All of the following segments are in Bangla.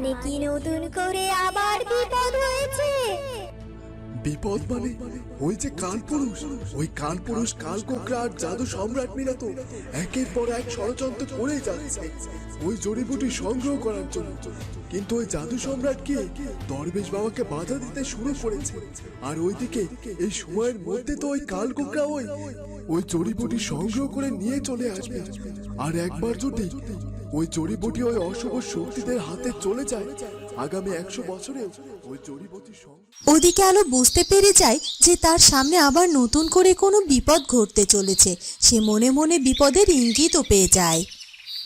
মানে কি নতুন করে আবার বিপদ হয়েছে? বিপদ মানে ওই যে কালপুরুষ ওই কালপুরুষ কালকোকরা আর জাদু সম্রাট মিলে তো একের পর এক ষড়যন্ত্র করেই যাচ্ছে। ওই জড়িবুটি সংগ্রহ করার জন্য। কিন্তু ওই জাদু সম্রাট কি? দরবেশ বাবাকে বাধা দিতে শুরু করেছে। আর ওইদিকে এই সময়ের মধ্যে তো ওই কালকোকরা ওই ওই জড়িবুটি সংগ্রহ করে নিয়ে চলে আসবে। আর একবার যদি ওই জড়িবটি ওই অশুভ শক্তিদের হাতে চলে যায়। আগামী একশো বছরে ওই জড়িবটি ওদিকে আলো বুঝতে পেরে যায় যে তার সামনে আবার নতুন করে কোনো বিপদ ঘটতে চলেছে। সে মনে মনে বিপদের ইঙ্গিতও পেয়ে যায়।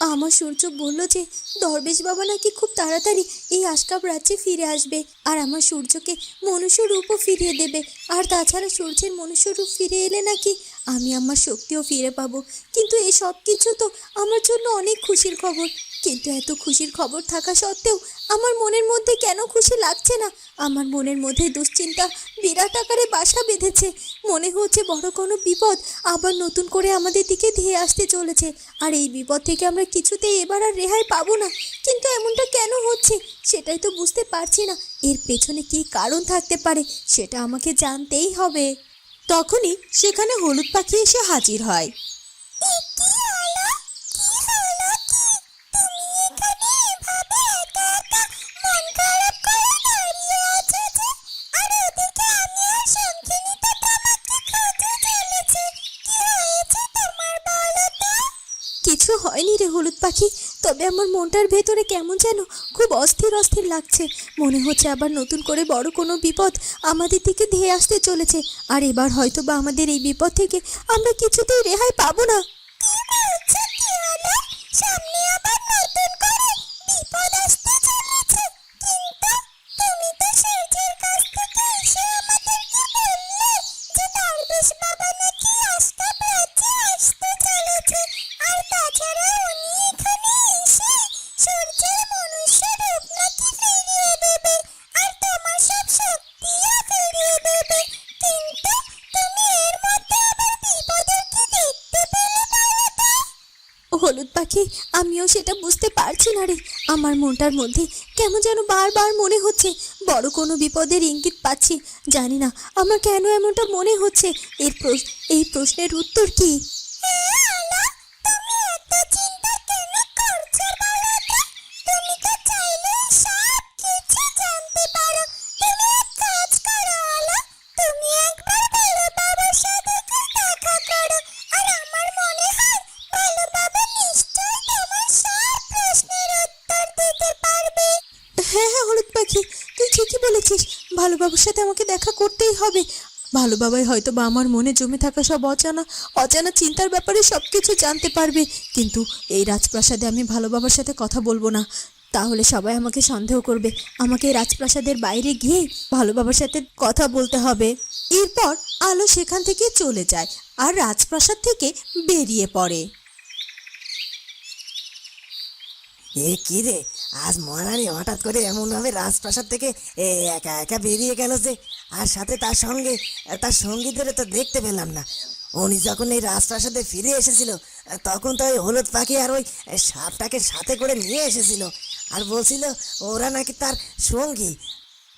আমার সূর্য বলল যে, দরবেশ বাবা নাকি খুব তাড়াতাড়ি এই আশকাপ রাজ্যে ফিরে আসবে। আর আমার সূর্যকে মনুষ্য রূপও ফিরিয়ে দেবে। আর তাছাড়া সূর্যের মনুষ্য রূপ ফিরে এলে নাকি আমি আমার শক্তিও ফিরে পাবো। কিন্তু এই সব কিছু তো আমার জন্য অনেক খুশির খবর। কিন্তু এত খুশির খবর থাকা সত্ত্বেও আমার মনের মধ্যে কেন খুশি লাগছে না? আমার মনের মধ্যে দুশ্চিন্তা বিরাট আকারে বাসা বেঁধেছে। মনে হচ্ছে বড় কোনো বিপদ আবার নতুন করে আমাদের দিকে ধেয়ে আসতে চলেছে। আর এই বিপদ থেকে আমরা কিছুতেই এবার আর রেহাই পাবো না। কিন্তু এমনটা কেন হচ্ছে? সেটাই তো বুঝতে পারছি না। এর পেছনে কী কারণ থাকতে পারে সেটা আমাকে জানতেই হবে। তখনই সেখানে হলুদ পাখি এসে হাজির হয়। কিছু হয়নি রে হলুদ পাখি। তবে আমার মনটার ভেতরে কেমন যেন খুব অস্থির অস্থির লাগছে। মনে হচ্ছে আবার নতুন করে বড় কোনো বিপদ আমাদের দিকে ধেয়ে আসতে চলেছে। আর এবার হয়তো বা আমাদের এই বিপদ থেকে আমরা কিছুতেই রেহাই পাবো না। আসতে বাবা নাকি রাজ্যে আসতে চলেছে। আর তাছাড়া উনি সূর্যের মনুষ্য রূপ নাকি ফিরিয়ে দেবে? আর তোমার সব শক্তিও ফিরিয়ে দেবে। কিন্তু তুমি এর মধ্যে আবার বিপদের কি দেখতে পেলে বলো তো? হলুদ পাখি আমিও সেটা বুঝতে পারছি না রে। আমার মনটার মধ্যে কেমন যেন বারবার মনে হচ্ছে। বড় কোনো বিপদের ইঙ্গিত পাচ্ছি। জানি না আমার কেন এমনটা মনে হচ্ছে? এর এই প্রশ্নের উত্তর কি? বাবুর সাথে আমাকে দেখা করতেই হবে। ভালো বাবাই হয়তো বা আমার মনে জমে থাকা সব অজানা অজানা চিন্তার ব্যাপারে সব কিছু জানতে পারবে। কিন্তু এই রাজপ্রাসাদে আমি ভালো বাবার সাথে কথা বলব না। তাহলে সবাই আমাকে সন্দেহ করবে। আমাকে রাজপ্রাসাদের বাইরে গিয়ে ভালো বাবার সাথে কথা বলতে হবে। এরপর আলো সেখান থেকে চলে যায় আর রাজপ্রাসাদ থেকে বেরিয়ে পড়ে। এ কি রে? আজ মহারানী হঠাৎ করে এমন ভাবে রাজপ্রাসাদ থেকে একা একা বেরিয়ে গেল যে আর সাথে তার সঙ্গে তার সঙ্গীদের তো দেখতে পেলাম না। উনি যখন এই রাজপ্রাসাদে ফিরে এসেছিল তখন তো ওই হলুদ পাখি আর ওই সাপটাকে সাথে করে নিয়ে এসেছিল। আর বলছিল ওরা নাকি তার সঙ্গী।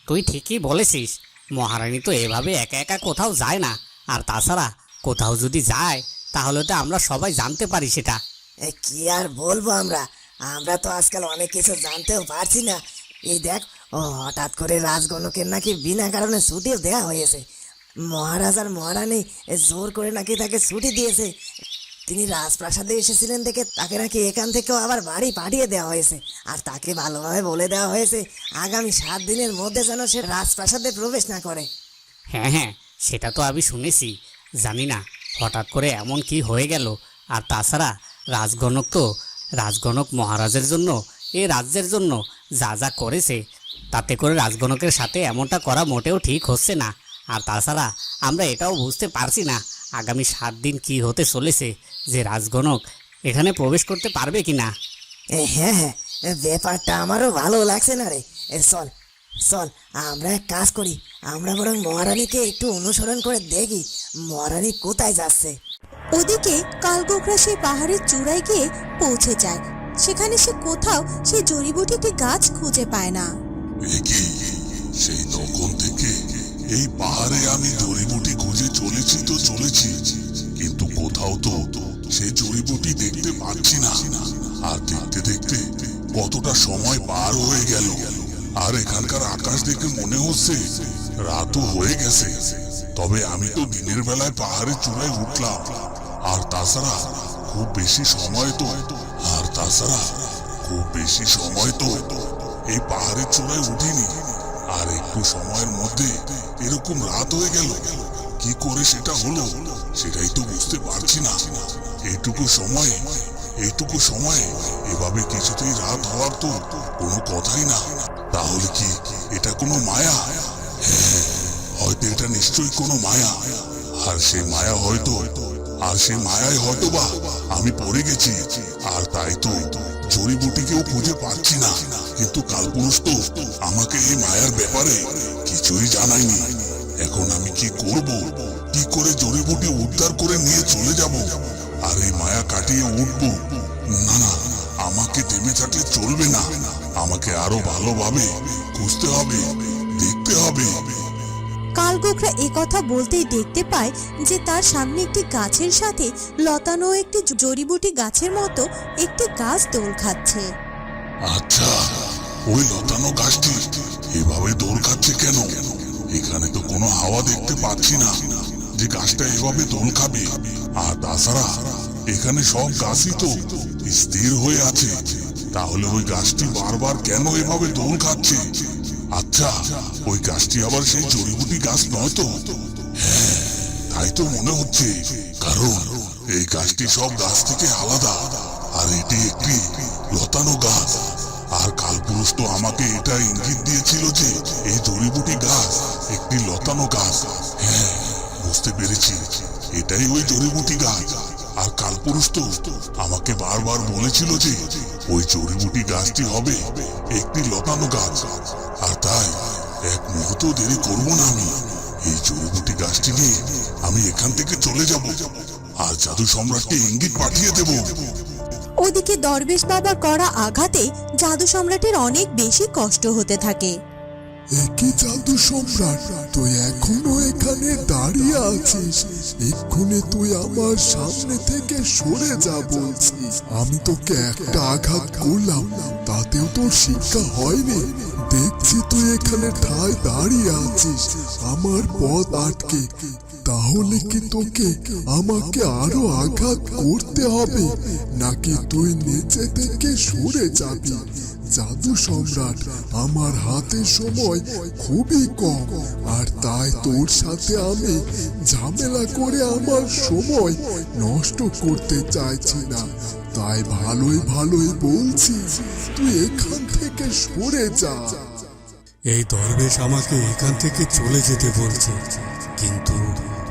তুই ঠিকই বলেছিস। মহারানী তো এভাবে একা একা কোথাও যায় না। আর তাছাড়া কোথাও যদি যায় তাহলে তো আমরা সবাই জানতে পারি সেটা। এ, কি আর বলব আমরা? আমরা তো আজকাল অনেক কিছু জানতেও পারছি না। এই দেখ, ও হঠাৎ করে রাজগণকের নাকি বিনা কারণে ছুটিও দেওয়া হয়েছে। মহারাজ আর মহারানী জোর করে নাকি তাকে ছুটি দিয়েছে। তিনি রাজপ্রাসাদে এসেছিলেন দেখে তাকে নাকি এখান থেকেও আবার বাড়ি পাঠিয়ে দেওয়া হয়েছে। আর তাকে ভালোভাবে বলে দেওয়া হয়েছে, আগামী সাত দিনের মধ্যে যেন সে রাজপ্রাসাদে প্রবেশ না করে। হ্যাঁ হ্যাঁ সেটা তো আমি শুনেছি। জানি না, হঠাৎ করে এমন কি হয়ে গেল। আর তাছাড়া রাজগণক তো রাজগণক মহারাজের জন্য, এ রাজ্যের জন্য যা যা করেছে, তাতে করে রাজগণকের সাথে এমনটা করা মোটেও ঠিক হচ্ছে না। আর তাছাড়া আমরা এটাও বুঝতে পারছি না, আগামী সাত দিন কি হতে চলেছে, যে রাজগণক এখানে প্রবেশ করতে পারবে কি না। হ্যাঁ হ্যাঁ ব্যাপারটা আমারও ভালো লাগছে না রে। চল চল, আমরা এক কাজ করি, আমরা বরং মহারানীকে একটু অনুসরণ করে দেখি, মহারানী কোথায় যাচ্ছে। ওদিকে কালগোকরা সেই পাহাড়ের চূড়ায় গিয়ে পৌঁছে যায়। সেখানে সে কোথাও সেই জড়িবুটিটি গাছ খুঁজে পায় না। একি সেই তখন থেকে এই পাহাড়ে আমি জড়িবুটি খুঁজে চলেছি তো চলেছি। কিন্তু কোথাও তো সেই জড়িবুটি দেখতে পাচ্ছি না। আর দেখতে দেখতে কতটা সময় পার হয়ে গেল। আর এখানকার আকাশ দেখে মনে হচ্ছে রাতও হয়ে গেছে। তবে আমি তো দিনের বেলায় পাহাড়ের চূড়ায় উঠলাম। আর তাছাড়া খুব বেশি সময় তো, আর তাছাড়া খুব বেশি সময় তো এই পাহাড়ের চূড়ায় উঠিনি। আর একটু সময়ের মধ্যে এরকম রাত হয়ে গেল, কি করে সেটা হলো সেটাই তো বুঝতে পারছি না। এইটুকু সময়ে এইটুকু সময়ে এভাবে কিছুতেই রাত হওয়ার তো কোনো কথাই না। তাহলে কি এটা কোনো মায়া? হ্যাঁ হয়তো এটা নিশ্চয়ই কোনো মায়া। আর সেই মায়া হয়তো হয়তো আর সেই মায়ায় হয়তো বা আমি পড়ে গেছি। আর তাই তো জড়িবুটিকেও খুঁজে পাচ্ছি না। কিন্তু কালপুরুষ তো আমাকে এই মায়ার ব্যাপারে কিছুই জানায়নি। এখন আমি কি করব? কি করে জড়িবুটি উদ্ধার করে নিয়ে চলে যাব? আর এই মায়া কাটিয়ে উঠব? না না, আমাকে থেমে থাকলে চলবে না। আমাকে আরও ভালোভাবে খুঁজতে হবে, দেখতে হবে। কালগোখরা কথা বলতেই দেখতে পায় যে তার সামনে একটি গাছের সাথে লতানো একটি জড়িবুটি গাছের মতো একটি গাছ দোল খাচ্ছে। আচ্ছা ওই লতানো গাছটি এভাবে দোল খাচ্ছে কেন? এখানে তো কোনো হাওয়া দেখতে পাচ্ছি না যে গাছটা এভাবে দোল খাবে। আর তাছাড়া এখানে সব গাছই তো স্থির হয়ে আছে। তাহলে ওই গাছটি বারবার কেন এভাবে দোল খাচ্ছে? আচ্ছা ওই গাছটি আবার সেই জড়িবুটি গাছ নয় তো? হ্যাঁ তাই তো মনে হচ্ছে। কারণ এই গাছটি সব গাছ থেকে আলাদা, আর এটি একটি লতানো গাছ। আর কালপুরুষ তো আমাকে এটা ইঙ্গিত দিয়েছিল যে এই জড়িবুটি গাছ একটি লতানো গাছ। হ্যাঁ বুঝতে পেরেছি। এটাই ওই জড়িবুটি গাছ। আর কালপুরুষ তো আমাকে বারবার বলেছিল যে ওই জড়িবুটি গাছটি হবে একটি লতানো গাছ। তাই এক মুহূর্ত দেরি করব না আমি। এই জড়িবুটি গাছটি নিয়ে আমি এখান থেকে চলে যাব। আর জাদু সম্রাটকে ইঙ্গিত পাঠিয়ে দেব। ওদিকে দরবেশ বাবার করা আঘাতে জাদু সম্রাটের অনেক বেশি কষ্ট হতে থাকে। একই জাদু সম্রাট, তুই এখনও এখানে দাঁড়িয়ে আছিস। এক্ষুনি তুই আমার সামনে থেকে সরে যা বলছি। আমি তোকে একটা আঘাত করলাম, তাতেও তোর শিক্ষা হয়নি। দেখছি তুই এখানে ঠায় দাঁড়িয়ে আছিস, আমার পথ আটকে। তাহলে কি তোকে আমাকে আরও আঘাত করতে হবে, নাকি তুই নিচে থেকে সরে যাবি? জাদু সম্রাট, আমার হাতে সময় খুবই কম। আর তাই তোর সাথে আমি ঝামেলা করে আমার সময় নষ্ট করতে চাইছি না। তাই ভালোই ভালোই বলছি, তুই এখান থেকে সরে যা। এই দরবেশ আমাকে এখান থেকে চলে যেতে বলছে। কিন্তু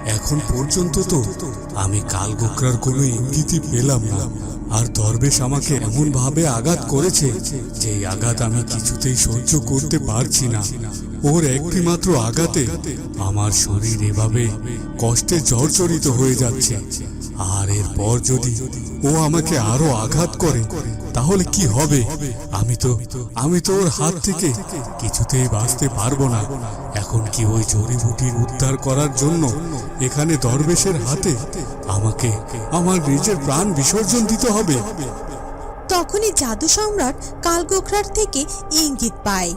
এখন পর্যন্ত তো আমি কালগোকরার কোনো ইঙ্গিতই পেলাম না। আর দরবেশ আমাকে এমন ভাবে আঘাত করেছে যে আঘাত আমি কিছুতেই সহ্য করতে পারছি না। ওর একটি মাত্র আঘাতে আমার শরীর এভাবে কষ্টে জর্জরিত হয়ে যাচ্ছে। আর এরপর যদি ও আমাকে আরও আঘাত করে, তাহলে কি হবে? আমি তো আমি তো ওর হাত থেকে কিছুতেই বাঁচতে পারব না। এখন কি ওই জড়িবুটির উদ্ধার করার জন্য এখানে দরবেশের হাতে আমাকে আমার নিজের প্রাণ বিসর্জন দিতে হবে? তখনই জাদু সম্রাট কালগোখরার থেকে ইঙ্গিত পায়।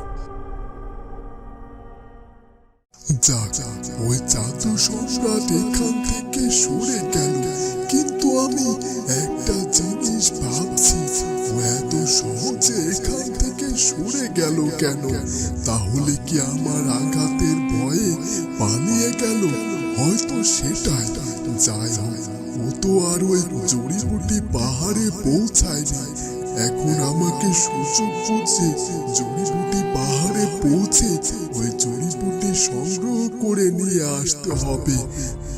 যাক ওই জাদু সম্রাট এখান থেকে সরে গেল। কিন্তু আমি একটা জিনিস ভাবছি ও এত সহজে এখান সরে গেল কেন? তাহলে কি আমার আঘাতের ভয়ে পালিয়ে গেল? হয়তো সেটাই। যাই ও তো আর ওই জড়িবুটি পাহাড়ে পৌঁছায়নি। এখন আমাকে সুযোগ বুঝে জড়িবুটি পাহাড়ে পৌঁছে ওই জড়িবুটি সংগ্রহ করে নিয়ে আসতে হবে।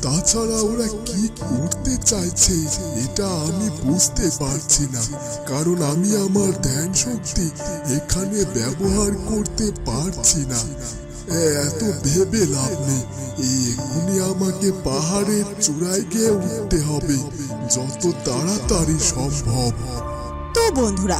তাছাড়া ওরা কি করতে চাইছে, এটা আমি বুঝতে পারছি না। কারণ আমি আমার ধ্যান শক্তি এখানে ব্যবহার করতে পারছি না। এত ভেবে লাভ নেই। এক্ষুনি আমাকে পাহাড়ের চূড়ায় গিয়ে উঠতে হবে, যত তাড়াতাড়ি সম্ভব। তো বন্ধুরা